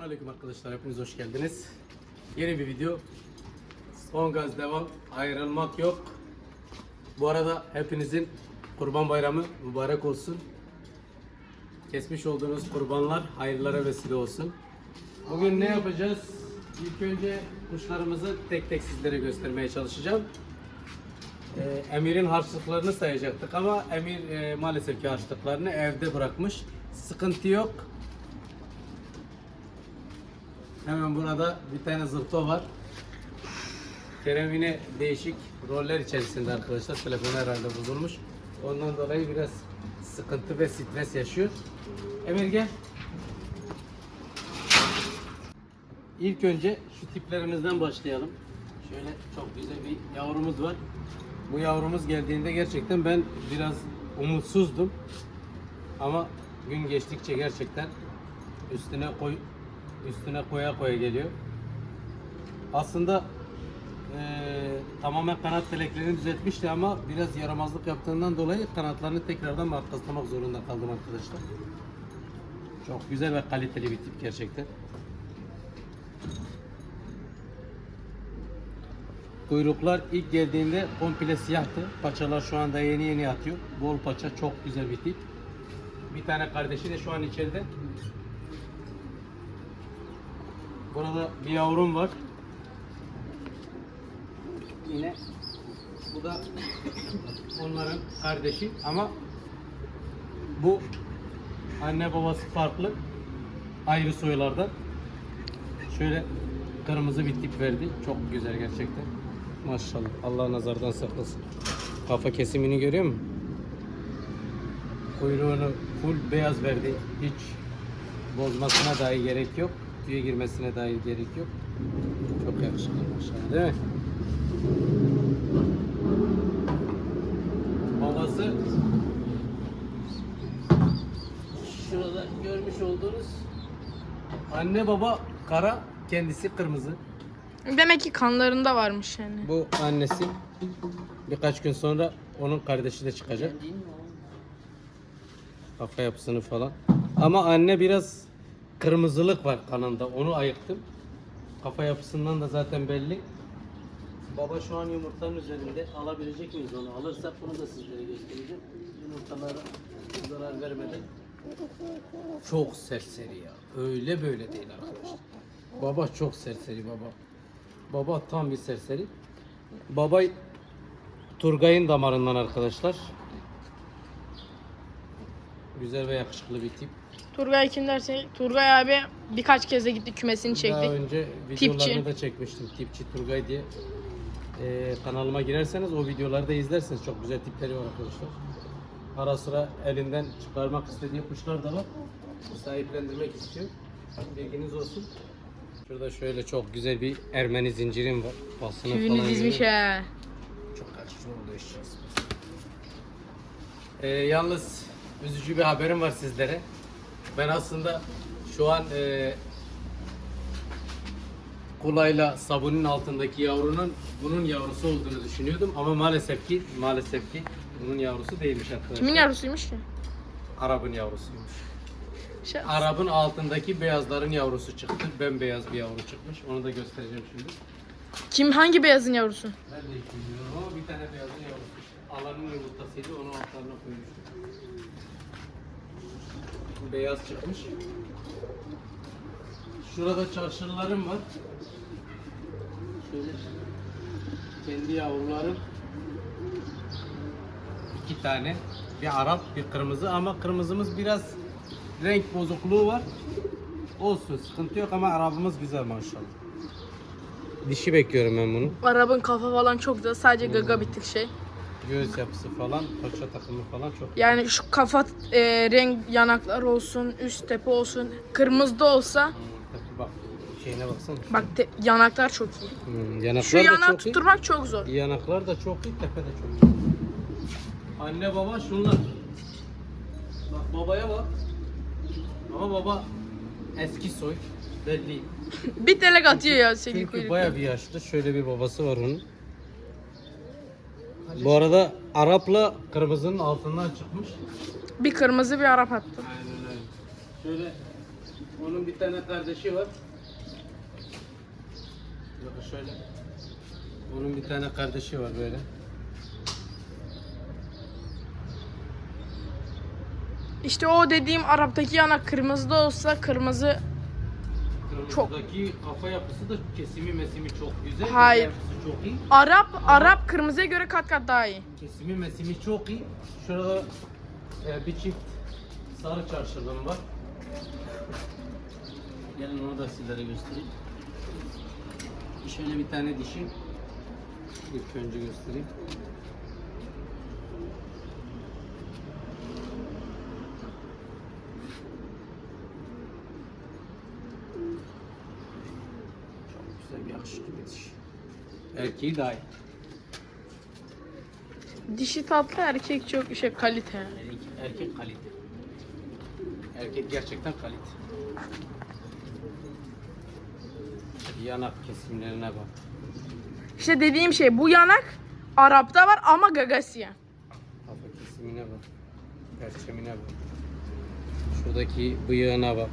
Selamünaleyküm arkadaşlar. Hepiniz hoş geldiniz. Yeni bir video. Son gaz devam. Ayrılmak yok. Bu arada hepinizin Kurban Bayramı mübarek olsun. Kesmiş olduğunuz kurbanlar hayırlara vesile olsun. Bugün ne yapacağız? İlk önce kuşlarımızı tek tek sizlere göstermeye çalışacağım. Ee, Emir'in harçlıklarını sayacaktık ama Emir e, maalesef ki harçlıklarını evde bırakmış. Sıkıntı yok. Hemen burada bir tane zırto var. Kerem yine değişik roller içerisinde arkadaşlar. Telefonu herhalde bozulmuş. Ondan dolayı biraz sıkıntı ve stres yaşıyor. Emir gel. İlk önce şu tiplerimizden başlayalım. Şöyle çok güzel bir yavrumuz var. Bu yavrumuz geldiğinde gerçekten ben biraz umutsuzdum. Ama gün geçtikçe gerçekten üstüne koy üstüne koya koya geliyor. Aslında eee, tamamen kanat teleklerini düzeltmişti ama biraz yaramazlık yaptığından dolayı kanatlarını tekrardan makaslamak zorunda kaldım arkadaşlar. Çok güzel ve kaliteli bir tip gerçekten. Kuyruklar ilk geldiğinde komple siyahtı. Paçalar şu anda yeni yeni atıyor. Bol paça çok güzel bir tip. Bir tane kardeşi de şu an içeride. Burada bir yavrum var. Yine bu da onların kardeşi ama bu anne babası farklı. Ayrı soylardan. Şöyle kırmızı bir tip verdi. Çok güzel gerçekten. Maşallah. Allah nazardan saklasın. Kafa kesimini görüyor musun? Kuyruğunu full beyaz verdi. Hiç bozmasına dahi gerek yok. Tüye girmesine dahi gerek yok. Çok yakışıklı maşallah değil mi? Babası şurada görmüş olduğunuz anne baba kara kendisi kırmızı. Demek ki kanlarında varmış yani. Bu annesi. Birkaç gün sonra onun kardeşi de çıkacak. Kafa yapısını falan. Ama anne biraz kırmızılık var kanında. Onu ayıktım. Kafa yapısından da zaten belli. Baba şu an yumurtanın üzerinde. Alabilecek miyiz onu? Alırsak bunu da sizlere göstereceğim. Yumurtalara zarar vermeden. Çok serseri ya. Öyle böyle değil arkadaşlar. Baba çok serseri baba. Baba tam bir serseri. Baba Turgay'ın damarından arkadaşlar. Güzel ve yakışıklı bir tip. Turgay kim derse Turgay abi birkaç kez de gitti kümesini Daha çektik. önce videolarını Tipçi. da çekmiştim. Tipçi Turgay diye. Ee, kanalıma girerseniz o videoları da izlersiniz. Çok güzel tipleri var arkadaşlar. Ara sıra elinden çıkarmak istediği kuşlar da var. Sahiplendirmek istiyor. Bilginiz olsun. Şurada şöyle çok güzel bir Ermeni zincirim var. Basını Tüyünü falan dizmiş görüyorum. he. Çok kaçıcı oldu. Ee, yalnız üzücü bir haberim var sizlere. Ben aslında şu an e, Kulayla sabunun altındaki yavrunun bunun yavrusu olduğunu düşünüyordum ama maalesef ki maalesef ki bunun yavrusu değilmiş arkadaşlar. Kimin yavrusuymuş ki? Arap'ın yavrusuymuş. Şey, Arap'ın altındaki beyazların yavrusu çıktı. Bembeyaz bir yavru çıkmış. Onu da göstereceğim şimdi. kim hangi beyazın yavrusu? Ben de hiç bilmiyorum ama bir tane beyazın yavrusu. Alanın yumurtasıydı onu altlarına koymuştum. Beyaz çıkmış. Şurada çarşırlarım var. Şöyle kendi yavrularım. iki tane. Bir Arap, bir kırmızı ama kırmızımız biraz renk bozukluğu var. Olsun sıkıntı yok ama Arabımız güzel maşallah. Dişi bekliyorum ben bunu. Arabın kafa falan çok güzel. Sadece gaga bitik şey. Göğüs yapısı falan, paça takımı falan çok Yani şu kafa e, renk yanaklar olsun, üst tepe olsun, kırmızı da olsa Hmm, tabii bak şeyine baksana. bak te- yanaklar çok iyi. Hmm, yanaklar Şu da yanağı çok tutturmak çok zor. Yanaklar da çok iyi, tepe de çok iyi. Anne baba şunlar. Bak babaya bak. Ama baba eski soy. Belli. Bir telek atıyor ya senin Çünkü baya bir yaşlı. Şöyle bir babası var onun. Bu arada Arap'la kırmızının altından çıkmış. Bir kırmızı bir Arap attı. Aynen öyle. Şöyle Onun bir tane kardeşi var. Yok şöyle. Onun bir tane kardeşi var böyle. İşte o dediğim Arap'taki yanak kırmızı da olsa kırmızı Kırmızıdaki kafa yapısı da kesimi mesimi çok güzel. Hayır. Yapısı çok iyi. Arap Arap kırmızıya göre kat kat daha iyi. Kesimi mesimi çok iyi. Şurada e, bir çift sarı çarşılığım var. Gelin onu da sizlere göstereyim. Şöyle bir tane dişi. İlk önce göstereyim. Çok güzel bir yakışıklı bir dişi. Erkeği daha iyi. Dişi tatlı erkek çok şey kalite. Erkek, erkek kalite. Erkek gerçekten kalite. Yanak kesimlerine bak. İşte dediğim şey bu yanak Arap'ta var ama Gagasiya. Kafa kesimine bak. Perçemine bak. Şuradaki bıyığına bak.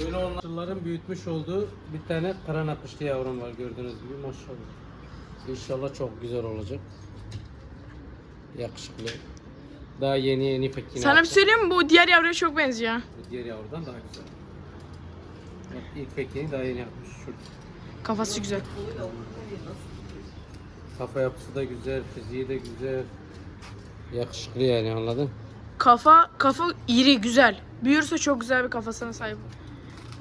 Böyle onların büyütmüş olduğu bir tane kara nakışlı yavrum var gördüğünüz gibi maşallah. İnşallah çok güzel olacak. Yakışıklı. Daha yeni yeni pekine. Sana bir söyleyeyim mi? Bu diğer yavruya çok benziyor. Bu diğer yavrudan daha güzel. Bak ilk pekini daha yeni yapmış. Şurada. Kafası güzel. Kafa yapısı da güzel, fiziği de güzel. Yakışıklı yani anladın? Kafa kafa iri güzel. Büyürse çok güzel bir kafasına sahip.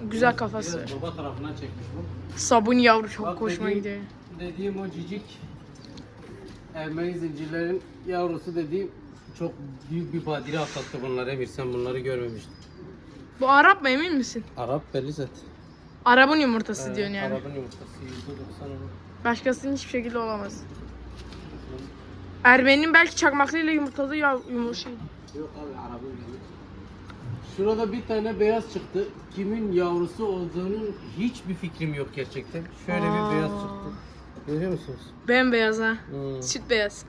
Güzel kafası. Biraz baba tarafından çekmiş bu. Sabun yavru çok Bak hoşuma dediğim- gidiyor. Dediğim o cicik Ermeni zincirlerin yavrusu dediğim çok büyük bir badire atlattı bunlar Emir sen bunları görmemiştin. Bu Arap mı emin misin? Arap belli zaten. Arap'ın yumurtası Ee, diyorsun yani. Arap'ın yumurtası %90 olur. Başkasının hiçbir şekilde olamaz. Ermeni'nin belki çakmaklıyla yumurtladığı yav yumur şey. Yok abi Arap'ın yumurtası. Şurada bir tane beyaz çıktı. Kimin yavrusu olduğunun hiçbir fikrim yok gerçekten. Şöyle Aa. bir beyaz çıktı. Görüyor musunuz? Bembeyaz ha. Hmm. Süt beyaz.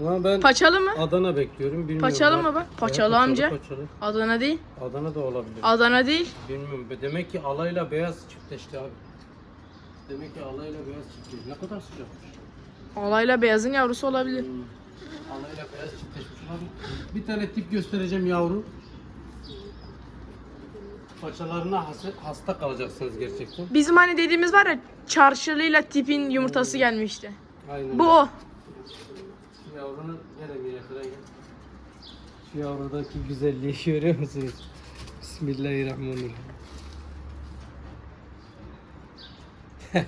Ama ben Paçalı mı? Adana bekliyorum. Bilmiyorum. Paçalı mı? Evet, Paçalı amca. Paçalı. Adana değil. Adana da olabilir. Adana değil. Bilmiyorum. Demek ki alayla beyaz çiftleşti abi. Demek ki alayla beyaz çiftleşti. Ne kadar sıcakmış. Alayla beyazın yavrusu olabilir. Hmm. Alayla beyaz çiftleşmiş abi. Bir tane tip göstereceğim yavru. Paçalarına hasta, hasta kalacaksınız gerçekten. Bizim hani dediğimiz var ya çarşılıyla tipin yumurtası gelmişti. Aynen. Bu o. Şu yavrunun gene bir yakına gel. Şu yavrudaki güzelliği görüyor musunuz? Bismillahirrahmanirrahim.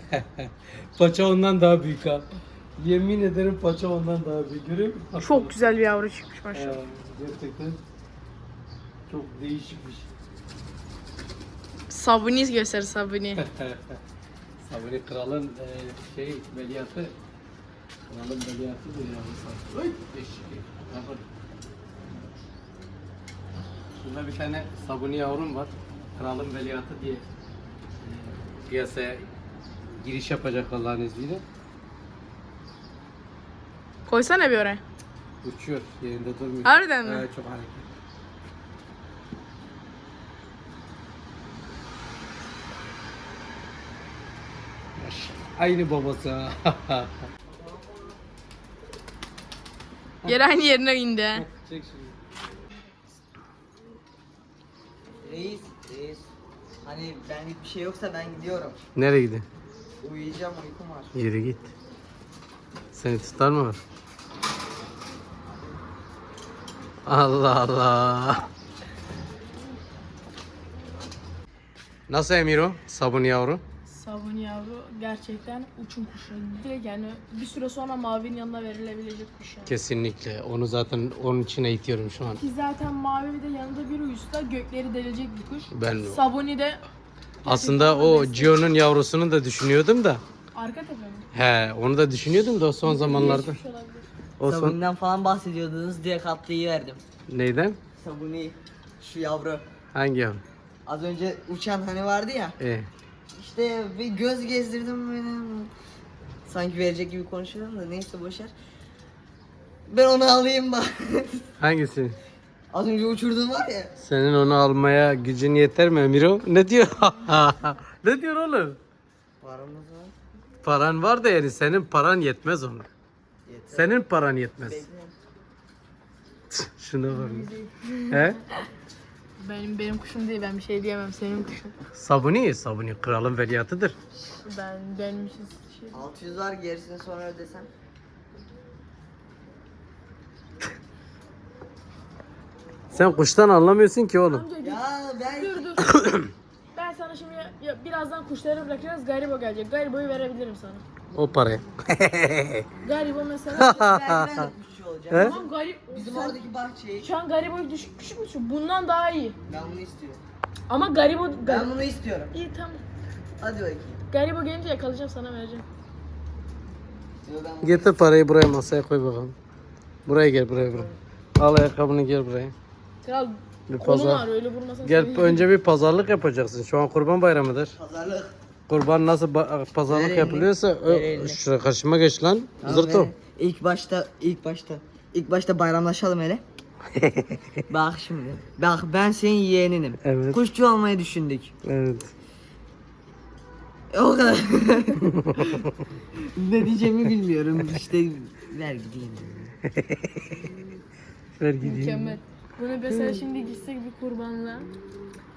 paça ondan daha büyük ha. Yemin ederim paça ondan daha büyük. Görüyor musun? Çok güzel bir yavru çıkmış maşallah. Ee, gerçekten çok değişik bir şey. Sabuni göster sabuni. Sabri kralın e, şey veliahtı kralın bir yavrusu. Oy. Yapar. Şurada bir tane sabuni yavrum var. Kralın veliahtı diye e, piyasaya giriş yapacak Allah'ın izniyle. Koysana bir oraya. Uçuyor yerinde durmuyor. Harbiden mi? Evet çok hareketli. Maşallah. Aynı babası. Geri aynı yerine indi. Çek. Reis, reis. Hani benlik bir şey yoksa ben gidiyorum. Nereye gidiyorsun? Uyuyacağım, uykum var. Yürü git. Seni tutar mı? var? Allah Allah. Nasıl Emiro? Sabun yavru. Sabun yavru gerçekten uçum kuşu. Direkt yani bir süre sonra mavinin yanına verilebilecek kuş yani. Kesinlikle. Onu zaten onun içine itiyorum şu an. Ki zaten mavi bir de yanında bir uyusta gökleri delecek bir kuş. Ben Sabuni de aslında o Gio'nun yavrusunu da düşünüyordum da. arka tepe mi? He, onu da düşünüyordum da o son zamanlarda. Geçmiş olabilir. O son Sabuni'den falan bahsediyordunuz diye katlıyı verdim. neyden? Sabuni, şu yavru. Hangi yavru? Az önce uçan hani vardı ya. E, İşte bir göz gezdirdim benim. Sanki verecek gibi konuşuyorum da neyse boşver. Ben onu alayım bak. Hangisi? Az önce uçurduğum var ya. Senin onu almaya gücün yeter mi Emiro? Ne diyor? ne diyor oğlum? Paramız var. Paran var da yani senin paran yetmez ona. Yeter. Senin paran yetmez. Şuna bak. He? Benim benim kuşum değil ben bir şey diyemem senin kuşun. Sabuni, Sabuni kralın veliahtıdır. Ben benim için şey. 600 var gerisini sonra ödesem. Sen kuştan anlamıyorsun ki oğlum. Amca. Ya ben Dur dur. ben sana şimdi ya, ya birazdan kuşları bırakacağız. Garibo gelecek. Garibo'yu verebilirim sana. O parayı. Garibo mesela. de olacağım. He? tamam garip. Bizim sen- oradaki bahçeyi Şu an Garibo'yu düşük küçük mü düşün? Bundan daha iyi. ben bunu istiyorum. Ama Garibo... Ben Gar- bunu istiyorum. İyi tamam. Hadi bakayım. Garibo gelince yakalayacağım sana vereceğim. Yo, ben bunu- Getir parayı buraya masaya koy bakalım. Buraya gel buraya buraya. Al ayakkabını gel buraya. Kral Bir kolum pazar. ağrıyor öyle vurmasan Gel önce bir pazarlık yapacaksın. Şu an kurban bayramıdır. Pazarlık. Kurban nasıl ba- pazarlık yapılıyorsa ö- şuraya karşıma geç lan. Tamam, Zırto. İlk başta, ilk başta, ilk başta bayramlaşalım hele. Bak şimdi. Bak ben senin yeğeninim. Evet. Kuşçu olmayı düşündük. Evet. E, O kadar. ne diyeceğimi bilmiyorum. İşte ver gideyim. Ver gideyim. Mükemmel. Bunu mesela şimdi gitsek bir kurbanla.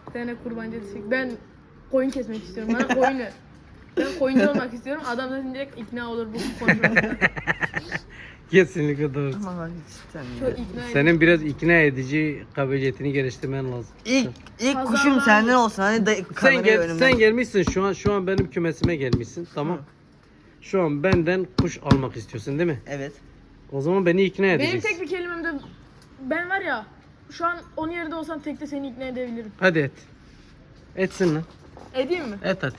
Bir tane kurbancı desek. Ben koyun kesmek istiyorum. Bana koyun ver. Ben koyuncu olmak istiyorum. Adam zaten direkt ikna olur bu konuşmada. Kesinlikle doğru. Ama bak cidden ya. Çok ikna edici. Senin biraz ikna edici kabiliyetini geliştirmen lazım. İlk, ilk Pazarlar- kuşum senden olsun. Hani da Sen kamerayı gel, önümden. sen gelmişsin şu an şu an benim kümesime gelmişsin tamam. Şu an benden kuş almak istiyorsun değil mi? Evet. O zaman beni ikna Benim edeceksin. tek bir kelimemde ben var ya şu an onun yerinde olsam tek de seni ikna edebilirim. Hadi et. Etsin lan. Edeyim mi? Et hadi.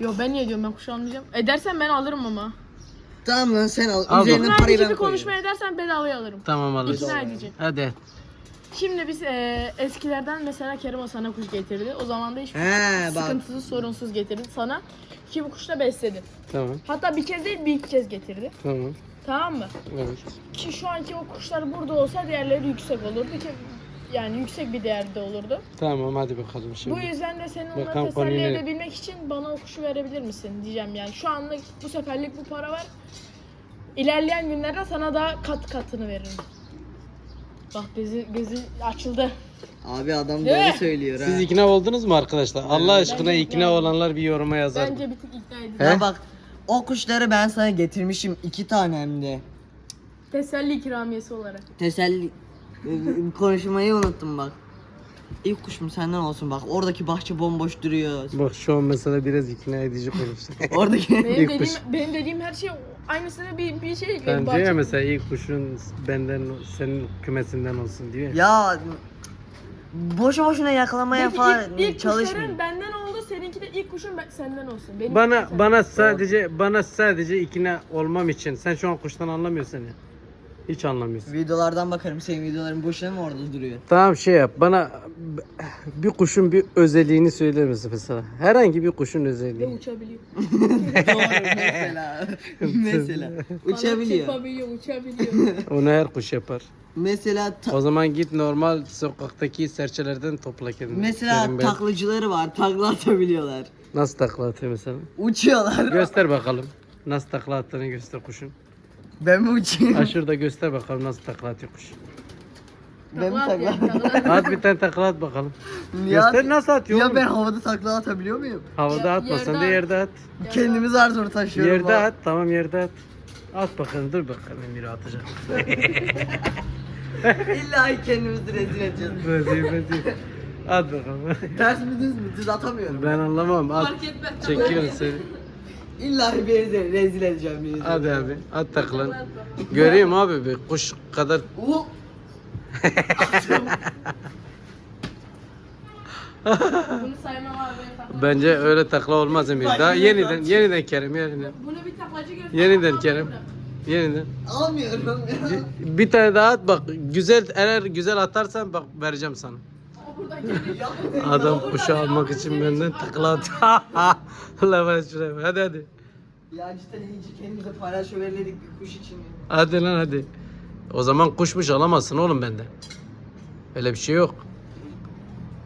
Yo ben niye diyorum ben kuş almayacağım. Edersen ben alırım ama. Tamam lan sen al. Al Üzerine İkna parayı ben bir koyuyorum. konuşma edersen bedavaya alırım. Tamam alırsın. İkna edici. Hadi et. Şimdi biz eee, eskilerden mesela Kerim o sana kuş getirdi. O zaman da hiç He bak. sıkıntısız sorunsuz getirdi sana. Ki bu kuşla besledi. Tamam. Hatta bir kez değil bir iki kez getirdi. Tamam. Tamam mı? Evet. Ki şu anki o kuşlar burada olsa değerleri yüksek olurdu ki yani yüksek bir değerde olurdu. Tamam hadi bakalım Bu şimdi. yüzden de senin onları Bakalım konuyu teselli nereye- edebilmek için bana o kuşu verebilir misin diyeceğim yani. Şu anlık bu seferlik bu para var. İlerleyen günlerde sana daha kat katını veririm. Bak gözü, gözü açıldı. Abi adam Değil mi? doğru söylüyor ha. Siz ikna oldunuz mu arkadaşlar? Allah aşkına Bence ikna ikna olanlar bir yoruma yazar. Bence bir tık ikna. He? Ya bak o kuşları ben sana getirmişim iki tane hem de. Teselli ikramiyesi olarak. Teselli konuşmayı unuttum bak. İlk kuşum senden olsun bak. Oradaki bahçe bomboş duruyor. Bak şu an mesela biraz ikna edici konuştu. Oradaki Benim İlk dediğim, kuş. benim dediğim her şey aynısını bir, bir şey Ben bahçe- diyor ya mesela ilk kuşun benden senin kümesinden olsun diyor. ya. ya boşu boşuna yakalamaya Peki falan ilk, ilk çalışmayın. kuşların benden oldu, seninki de ilk kuşun ben- senden olsun. Benim Bana sen- bana sadece bana sadece ikna olmam için. Sen şu an kuştan anlamıyorsun ya. Hiç anlamıyorsun. Videolardan bakarım senin videoların boşuna mı orada duruyor? Tamam şey yap. Bana bir kuşun bir özelliğini söyler misin mesela? Herhangi bir kuşun Ve özelliği. uçabiliyor. Doğru mesela. mesela. Uçabiliyor. Yapabiliyor, uçabiliyor. Onu her kuş yapar. Mesela ta- O zaman git normal sokaktaki serçelerden topla kendini. mesela ben. taklıcıları var. Takla atabiliyorlar. Nasıl takla atıyor mesela? Uçuyorlar. Göster bakalım. Nasıl takla attığını göster kuşun. Ben mi uçayım? Ha şurada göster bakalım nasıl takla atıyor kuş. ben mi Takla at bir tane takla at bakalım. Ya- Göster nasıl atıyor Ya oğlum. ben havada takla atabiliyor muyum? Havada Ya- atmasan da yerde yerde at. Kendimi zar zor taşıyorum. Yerde ha. at tamam yerde at. At bakalım dur bakalım Emir'i atacak. İlla kendimizi rezil edeceğiz. Rezil rezil. At bakalım. Ters mi düz mü? Düz atamıyorum. ben anlamam at. Fark etmez. Çekiyorum seni. İlla bir rezil, rezil edeceğim bizi. Hadi abi at taklan. Göreyim abi bir kuş kadar. Uh! Bunu saymam abi. benim takla. Bence öyle takla olmaz Emir. Daha yeniden yeniden Kerem yeniden. Bunu bir taklacı göster. Yeniden Kerem. Yeniden. Almıyorum ya. Bir tane daha at bak. Güzel eğer güzel atarsan bak vereceğim sana. Adam kuşu almak için benden takla at. Allah ben şuraya bak. Hadi hadi. Ya cidden iyice kendimize paylaş verirdik bir kuş için. Hadi lan hadi. O zaman kuşmuş alamazsın oğlum benden. Öyle bir şey yok.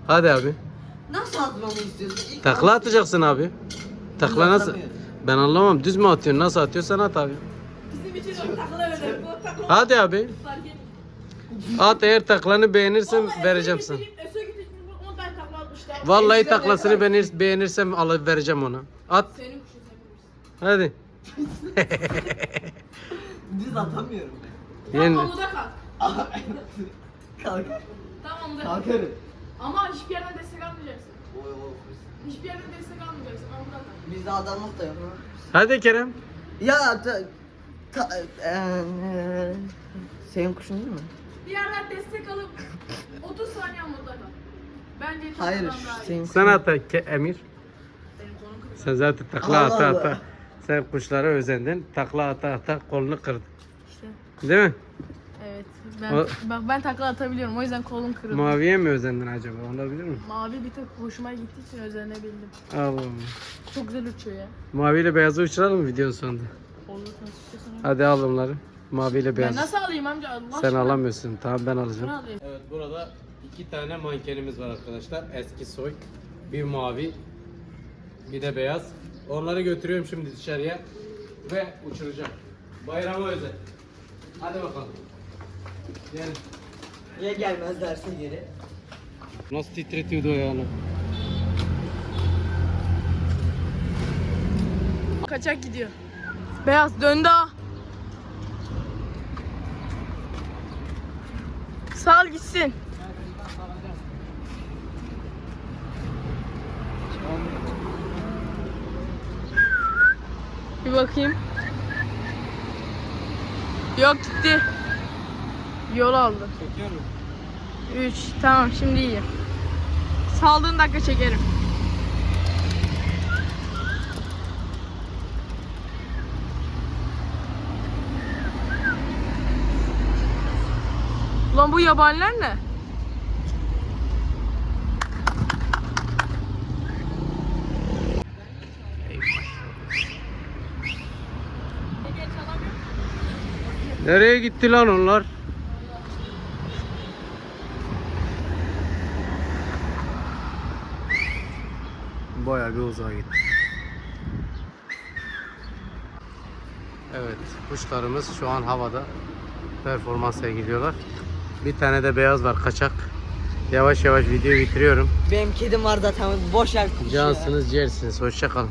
Hadi abi. Nasıl atmamı istiyorsun? İlk Takla atacaksın abi. Takla nasıl? atamıyorum. Ben anlamam. Düz mü atıyorsun? Nasıl atıyorsan at abi. Bizim için o takla öyle. Bu takla Hadi abi. fark etmiyor. At eğer taklanı beğenirsen vereceğim sana. Vallahi taklasını beğenir, beğenirsem alıp vereceğim ona. At. Hadi. Düz atamıyorum ben. Yeni. Tamam amuda kalk. Kalk. Tamam amuda kalk. Kalkarım. Ama hiçbir yerden destek almayacaksın. Oy oy. Hiçbir yerden destek almayacaksın. Amuda kalk. Bizde adamlık da yok. ha. Hadi Kerem. Ya ta, ta, eee, senin kuşun değil mi? Bir yerden destek alıp 30 saniye amuda. Bence Hayır, atmadan daha iyi. senin Sen at Ke- Emir. Senin kolun kırık. Sen zaten takla Allah ata Allah. ata. Sen kuşlara özendin. Takla ata ata kolunu kırdın. İşte. Değil mi? Evet. Ben, O- bak ben takla atabiliyorum. O yüzden kolum kırıldı. Maviye mi özendin acaba? Olabilir mi? Mavi bir tık hoşuma gittiği için özenebildim. Allah Allah. Çok güzel uçuyor ya. Maviyle beyazı uçuralım mı videonun sonunda? Olur nasıl istiyorsan. Hadi al onları. Maviyle Ben beyaz. nasıl alayım amca? Allah Sen aşkına. alamıyorsun. Tamam ben Ben alacağım. alayım. Evet burada iki tane mankenimiz var arkadaşlar. Eski soy. Bir mavi. Bir de beyaz. Onları götürüyorum şimdi dışarıya. Ve uçuracağım. Bayrama özel. Hadi bakalım. Gel. Ya gelmezlerse geri. Nasıl titretiyordu o ayağını? Kaçak gidiyor. Beyaz döndü ha. Sal gitsin. Bakayım. Yok gitti. Yol aldı. Çekiyor mu? 3 tamam şimdi iyi. Saldığın dakika çekerim. Lan bu yabaniler ne? Nereye gitti lan onlar? Bayağı bir uzağa gitti. Evet, kuşlarımız şu an havada performans sergiliyorlar. Bir tane de beyaz var kaçak. Yavaş yavaş videoyu bitiriyorum. Benim kedim var zaten boş yer kuş ya. Cansınız, ciğersiniz. Hoşça kalın.